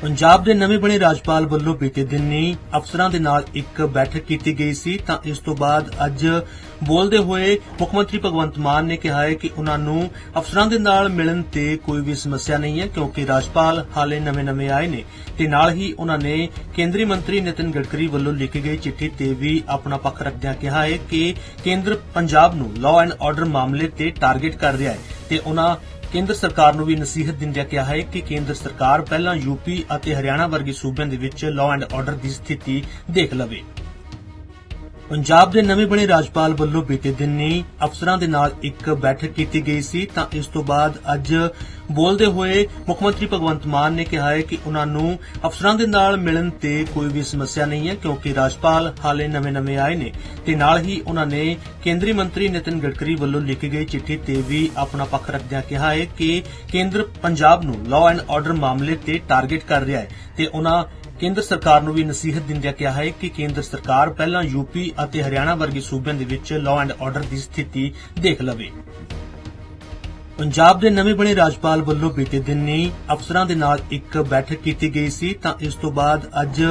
ਪੰਜਾਬ ਦੇ ਨਵੇਂ ਬਣੇ ਰਾਜਪਾਲ ਵੱਲੋਂ ਬੀਤੇ ਦਿਨੀ ਅਫਸਰਾਂ ਦੇ ਨਾਲ ਇੱਕ ਬੈਠਕ ਕੀਤੀ ਗਈ ਸੀ, ਤਾਂ ਇਸ ਤੋਂ ਬਾਅਦ ਅੱਜ ਬੋਲਦੇ ਹੋਏ ਮੁੱਖ ਮੰਤਰੀ ਭਗਵੰਤ ਮਾਨ ਨੇ ਕਿਹਾ ਹੈ ਕਿ ਉਹਨਾਂ ਨੂੰ ਅਫਸਰਾਂ ਦੇ ਨਾਲ ਮਿਲਣ ਤੇ ਕੋਈ ਵੀ ਸਮੱਸਿਆ ਨਹੀਂ ਹੈ, ਕਿਉਂਕਿ ਰਾਜਪਾਲ ਹਾਲੇ ਨਵੇਂ-ਨਵੇਂ ਆਏ ਨੇ ਤੇ ਨਾਲ ਹੀ ਉਹਨਾਂ ਨੇ ਕੇਂਦਰੀ ਮੰਤਰੀ ਨਿਤਿਨ ਗਡਕਰੀ ਵੱਲੋਂ ਲਿਖੀ ਗਈ ਚਿੱਠੀ ਤੇ ਵੀ ਆਪਣਾ ਪੱਖ ਰੱਖਦਿਆਂ ਕਿਹਾ ਹੈ ਕਿ ਕੇਂਦਰ ਪੰਜਾਬ ਨੂੰ ਲਾਅ ਐਂਡ ਆਰਡਰ ਮਾਮਲੇ ਤੇ ਟਾਰਗੇਟ ਕਰ ਰਿਹਾ ਹੈ ਤੇ ਉਹਨਾਂ ਕੇਂਦਰ ਸਰਕਾਰ ਨੂੰ ਵੀ ਨਸੀਹਤ ਦਿੰਦਿਆਂ ਕਿਹਾ ਹੈ ਕਿ ਕੇਂਦਰ ਸਰਕਾਰ ਪਹਿਲਾਂ ਯੂਪੀ ਅਤੇ ਹਰਿਆਣਾ ਵਰਗੇ ਸੂਬਿਆਂ ਦੇ ਵਿੱਚ ਲਾਅ ਐਂਡ ਆਰਡਰ ਦੀ ਸਥਿਤੀ ਦੇਖ ਲਵੇ। ਪੰਜਾਬ ਦੇ ਨਵੇਂ ਬਣੇ ਰਾਜਪਾਲ ਵੱਲੋਂ ਬੀਤੇ ਦਿਨੀ ਅਫਸਰਾਂ ਦੇ ਨਾਲ ਇੱਕ ਬੈਠਕ ਕੀਤੀ ਗਈ ਸੀ, ਤਾਂ ਇਸ ਤੋਂ ਬਾਅਦ ਅੱਜ ਬੋਲਦੇ ਹੋਏ ਮੁੱਖ ਮੰਤਰੀ ਭਗਵੰਤ ਮਾਨ ਨੇ ਕਿਹਾ ਹੈ ਕਿ ਉਹਨਾਂ ਨੂੰ ਅਫਸਰਾਂ ਦੇ ਨਾਲ ਮਿਲਣ ਤੇ ਕੋਈ ਵੀ ਸਮੱਸਿਆ ਨਹੀਂ ਹੈ, ਕਿਉਂਕਿ ਰਾਜਪਾਲ ਹਾਲੇ ਨਵੇਂ-ਨਵੇਂ ਆਏ ਨੇ। ਤੇ ਨਾਲ ਹੀ ਉਹਨਾਂ ਨੇ ਕੇਂਦਰੀ ਮੰਤਰੀ ਨਿਤਿਨ ਗਡਕਰੀ ਵੱਲੋਂ ਲਿਖੀ ਗਈ ਚਿੱਠੀ ਤੇ ਵੀ ਆਪਣਾ ਪੱਖ ਰੱਖਦਿਆਂ ਕਿਹਾ ਹੈ ਕਿ ਕੇਂਦਰ ਪੰਜਾਬ ਨੂੰ ਲਾਅ ਐਂਡ ਆਰਡਰ ਮਾਮਲੇ ਤੇ ਟਾਰਗੇਟ ਕਰ ਰਿਹਾ ਹੈ ਤੇ ਉਹਨਾਂ ਕੇਂਦਰ ਸਰਕਾਰ ਨੂੰ ਵੀ ਨਸੀਹਤ ਦਿੰਦਿਆਂ ਕਿਹਾ ਹੈ ਕਿ ਕੇਂਦਰ ਸਰਕਾਰ ਪਹਿਲਾਂ ਯੂਪੀ ਅਤੇ ਹਰਿਆਣਾ ਵਰਗੇ ਸੂਬਿਆਂ ਦੇ ਵਿੱਚ ਲਾਅ ਐਂਡ ਆਰਡਰ ਦੀ ਸਥਿਤੀ ਦੇਖ ਲਵੇ। ਪੰਜਾਬ ਦੇ ਨਵੇਂ ਬਣੇ ਰਾਜਪਾਲ ਵੱਲੋਂ ਬੀਤੇ ਦਿਨੀ ਅਫਸਰਾਂ ਦੇ ਨਾਲ ਇੱਕ ਬੈਠਕ ਕੀਤੀ ਗਈ ਸੀ, ਤਾਂ ਇਸ ਤੋਂ ਬਾਅਦ ਅੱਜ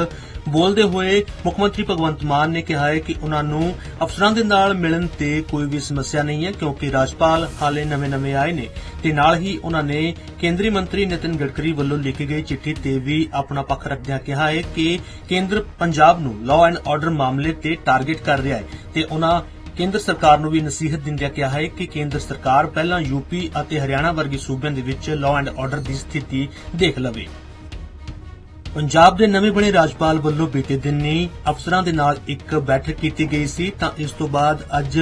ਬੋਲਦੇ ਹੋਏ ਮੁੱਖ ਮੰਤਰੀ ਭਗਵੰਤ ਮਾਨ ਨੇ ਕਿਹਾ ਹੈ ਕਿ ਉਹਨਾਂ ਨੂੰ ਅਫਸਰਾਂ ਦੇ ਨਾਲ ਮਿਲਣ ਤੇ ਕੋਈ ਵੀ ਸਮੱਸਿਆ ਨਹੀਂ ਹੈ, ਕਿਉਂਕਿ ਰਾਜਪਾਲ ਹਾਲੇ ਨਵੇਂ-ਨਵੇਂ ਆਏ ਨੇ। ਤੇ ਨਾਲ ਹੀ ਉਹਨਾਂ ਨੇ ਕੇਂਦਰੀ ਮੰਤਰੀ ਨਿਤਿਨ ਗਡਕਰੀ ਵੱਲੋਂ ਲਿਖੀ ਗਈ ਚਿੱਠੀ ਤੇ ਵੀ ਆਪਣਾ ਪੱਖ ਰੱਖਦਿਆਂ ਕਿਹਾ ਹੈ ਕਿ ਕੇਂਦਰ ਪੰਜਾਬ ਨੂੰ ਲਾਅ ਐਂਡ ਆਰਡਰ ਮਾਮਲੇ ਤੇ ਟਾਰਗੇਟ ਕਰ ਰਿਹਾ ਹੈ ਤੇ ਉਹਨਾਂ ਕੇਂਦਰ ਸਰਕਾਰ ਨੂੰ ਵੀ ਨਸੀਹਤ ਦਿੰਦਿਆਂ ਕਿਹਾ ਹੈ ਕਿ ਕੇਂਦਰ ਸਰਕਾਰ ਪਹਿਲਾਂ ਯੂਪੀ ਅਤੇ ਹਰਿਆਣਾ ਵਰਗੇ ਸੂਬਿਆਂ ਦੇ ਵਿੱਚ ਲਾਅ ਐਂਡ ਆਰਡਰ ਦੀ ਸਥਿਤੀ ਦੇਖ ਲਵੇ। ਪੰਜਾਬ ਦੇ ਨਵੇਂ ਬਣੇ ਰਾਜਪਾਲ ਵੱਲੋਂ ਬੀਤੇ ਦਿਨੀ ਅਫਸਰਾਂ ਦੇ ਨਾਲ ਇੱਕ ਬੈਠਕ ਕੀਤੀ ਗਈ ਸੀ। ਤਾਂ ਇਸ ਤੋਂ ਬਾਅਦ ਅੱਜ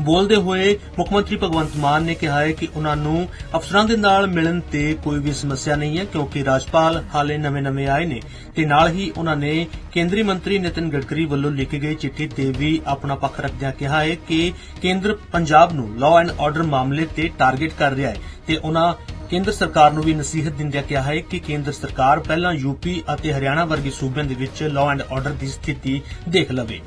ਬੋਲਦੇ ਹੋਏ ਮੁੱਖ ਮੰਤਰੀ ਭਗਵੰਤ ਮਾਨ ਨੇ ਕਿਹਾ ਹੈ ਕਿ ਉਹਨਾਂ ਨੂੰ ਅਫਸਰਾਂ ਦੇ ਨਾਲ ਮਿਲਣ ਤੇ ਕੋਈ ਵੀ ਸਮੱਸਿਆ ਨਹੀਂ ਹੈ, ਕਿਉਂਕਿ ਰਾਜਪਾਲ ਹਾਲੇ ਨਵੇਂ-ਨਵੇਂ ਆਏ ਨੇ। ਤੇ ਨਾਲ ਹੀ ਉਹਨਾਂ ਨੇ ਕੇਂਦਰੀ ਮੰਤਰੀ ਨਿਤਿਨ ਗਡਕਰੀ ਵੱਲੋਂ ਲਿਖੀ ਗਈ ਚਿੱਠੀ ਤੇ ਵੀ ਆਪਣਾ ਪੱਖ ਰੱਖਦਿਆਂ ਕਿਹਾ ਹੈ ਕਿ ਕੇਂਦਰ ਪੰਜਾਬ ਨੂੰ ਲਾਅ ਐਂਡ ਆਰਡਰ ਮਾਮਲੇ ਤੇ ਟਾਰਗੇਟ ਕਰ ਰਿਹਾ ਹੈ ਤੇ ਉਹਨਾਂ ਕੇਂਦਰ ਸਰਕਾਰ ਨੂੰ ਵੀ ਨਸੀਹਤ ਦਿੰਦਿਆਂ ਕਿਹਾ ਹੈ ਕਿ ਕੇਂਦਰ ਸਰਕਾਰ ਪਹਿਲਾਂ ਯੂਪੀ ਅਤੇ ਹਰਿਆਣਾ ਵਰਗੇ ਸੂਬਿਆਂ ਦੇ ਵਿੱਚ ਲਾਅ ਐਂਡ ਆਰਡਰ ਦੀ ਸਥਿਤੀ ਦੇਖ ਲਵੇ।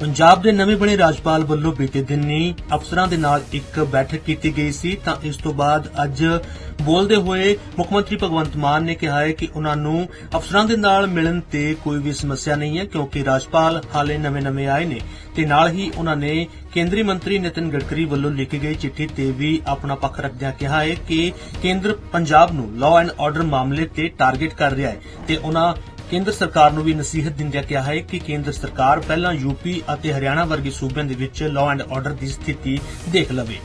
ਪੰਜਾਬ ਦੇ ਨਵੇਂ ਬਣੇ ਰਾਜਪਾਲ ਵੱਲੋਂ ਬੀਤੇ ਦਿਨੀ ਅਫਸਰਾਂ ਦੇ ਨਾਲ ਇੱਕ ਬੈਠਕ ਕੀਤੀ ਗਈ ਸੀ, ਤਾਂ ਇਸ ਤੋਂ ਬਾਅਦ ਅੱਜ ਬੋਲਦੇ ਹੋਏ ਮੁੱਖ ਮੰਤਰੀ ਭਗਵੰਤ ਮਾਨ ਨੇ ਕਿਹਾ ਕਿ ਉਹਨਾਂ ਨੂੰ ਅਫਸਰਾਂ ਦੇ ਨਾਲ ਮਿਲਣ ਤੇ ਕੋਈ ਵੀ ਸਮੱਸਿਆ ਨਹੀਂ ਹੈ ਕਿਉਂਕਿ ਰਾਜਪਾਲ ਹਾਲੇ ਨਵੇਂ-ਨਵੇਂ ਆਏ ਨੇ ਤੇ ਨਾਲ ਹੀ ਉਹਨਾਂ ਨੇ ਕੇਂਦਰੀ ਮੰਤਰੀ ਨਿਤਿਨ ਗਡਕਰੀ ਵੱਲੋਂ ਲਿਖੀ ਗਈ ਚਿੱਠੀ ਤੇ ਵੀ ਆਪਣਾ ਪੱਖ ਰੱਖਦਿਆਂ ਕਿਹਾ ਕਿ ਕੇਂਦਰ ਪੰਜਾਬ ਨੂੰ ਲਾਅ ਐਂਡ ਆਰਡਰ ਮਾਮਲੇ ਤੇ ਟਾਰਗੇਟ ਕਰ ਰਿਹਾ ਹੈ ਤੇ ਅਫਸਰਾਂ ਦੇ ਨਾਲ ਇੱਕ ਬੈਠਕ ਕੀਤੀ ਗਈ ਸੀ ਤਾਂ ਇਸ ਤੋਂ ਬਾਅਦ ਅੱਜ ਬੋਲਦੇ ਹੋਏ ਮੁੱਖ ਮੰਤਰੀ ਭਗਵੰਤ ਮਾਨ ਨੇ ਕਿਹਾ ਹੈ ਕਿ ਉਹਨਾਂ ਨੂੰ ਅਫਸਰਾਂ ਦੇ ਨਾਲ ਮਿਲਣ ਤੇ ਕੋਈ ਵੀ ਸਮੱਸਿਆ ਨਹੀਂ ਹੈ, ਕਿਉਂਕਿ ਰਾਜਪਾਲ ਹਾਲੇ ਨਵੇਂ-ਨਵੇਂ ਆਏ ਨੇ। ਤੇ ਨਾਲ ਹੀ ਉਹਨਾਂ ਨੇ ਕੇਂਦਰੀ ਮੰਤਰੀ ਨਿਤਿਨ ਗਡਕਰੀ ਵੱਲੋਂ ਲਿਖੀ ਗਈ ਚਿੱਠੀ ਤੇ ਵੀ ਆਪਣਾ ਪੱਖ ਰੱਖਦਿਆਂ ਕਿਹਾ ਹੈ ਕਿ ਕੇਂਦਰ ਪੰਜਾਬ ਨੂੰ ਲਾਅ ਐਂਡ ਆਰਡਰ ਮਾਮਲੇ ਤੇ ਟਾਰਗੇਟ ਕਰ ਰਿਹਾ ਹੈ ਤੇ ਉਹਨਾਂ ਕੇਂਦਰ ਸਰਕਾਰ ਨੂੰ ਵੀ ਨਸੀਹਤ ਦਿੰਦਿਆਂ ਕਿਹਾ ਹੈ ਕਿ ਕੇਂਦਰ ਸਰਕਾਰ ਪਹਿਲਾਂ ਯੂਪੀ ਅਤੇ ਹਰਿਆਣਾ ਵਰਗੇ ਸੂਬਿਆਂ ਦੇ ਵਿੱਚ ਲਾਅ ਐਂਡ ਆਰਡਰ ਦੀ ਸਥਿਤੀ ਦੇਖ ਲਵੇ।